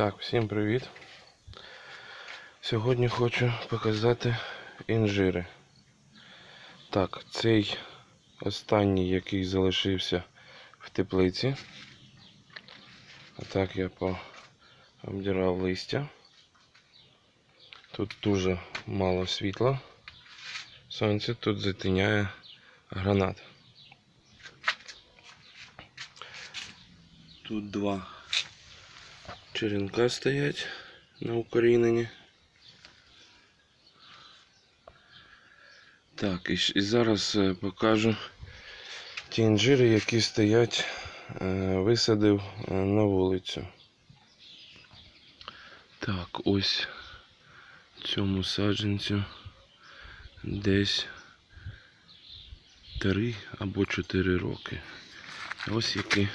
Так, всім привіт. Сьогодні хочу показати інжири. Так, цей останній, який залишився в теплиці. Так я пообдирав листя. Тут дуже мало світла. Сонце тут затиняє гранат. Тут два черенка стоять на укоріненні. Так, і, і зараз е, покажу ті інжири, які стоять, е, висадив е, на вулицю. Так, ось цьому саджанцю десь 3 або 4 роки. Ось які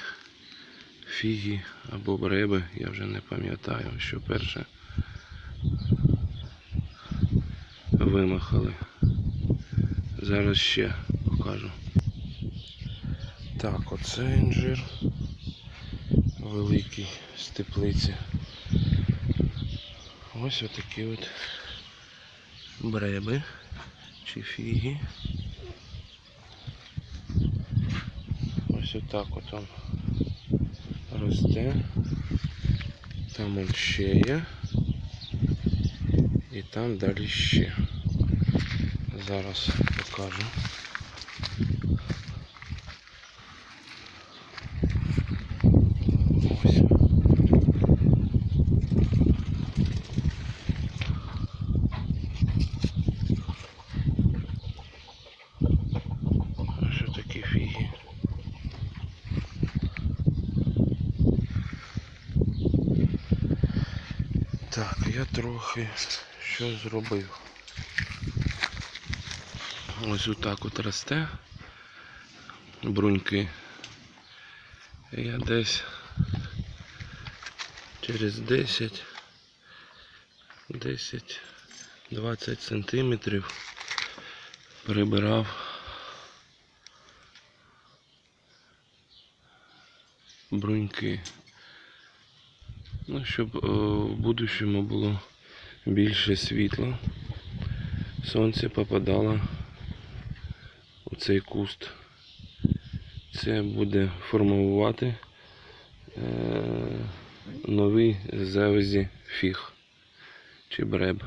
фіги або бреби, я вже не пам'ятаю, що перше вимахали. Зараз ще покажу. Так, оце інжир великий з теплиці. Ось отакі от бреби чи фіги. Ось отак от он росте. Там он ще є. І там далі ще. Зараз покажу. Ось. Ось такі фіги. Так, я трохи що зробив. Ось отак от росте бруньки. Я десь через 10 10 20 сантиметрів прибирав бруньки. Ну, щоб е, в будущому було більше світла. Сонце попадало у цей куст. Це буде формувати е, новий завязі фіг чи бреб.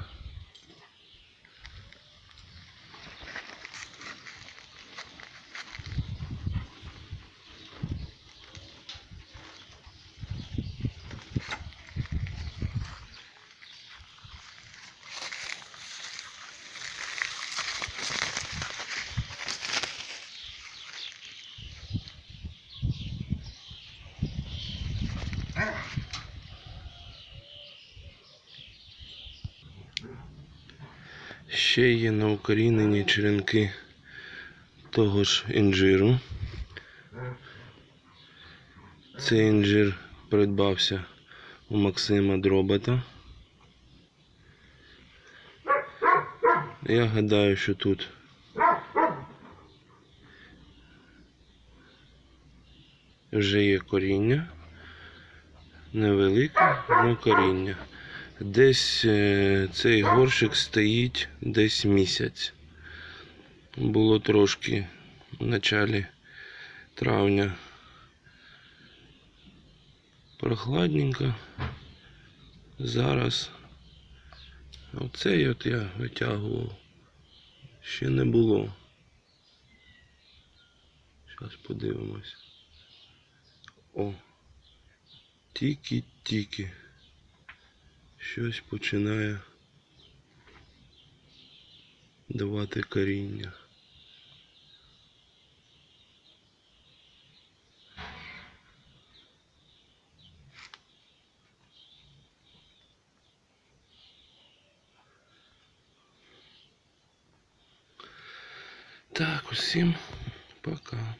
Ще є на укорінені черенки того ж інжиру. Цей інжир придбався у Максима Дробота. Я гадаю, що тут вже є коріння. Невелике, але коріння. Десь е, цей горщик стоїть десь місяць. Було трошки в началі травня прохладненько. Зараз оцей от я витягував. Ще не було. Зараз подивимось. О, тільки-тільки щось починає давати коріння. Так, усім пока.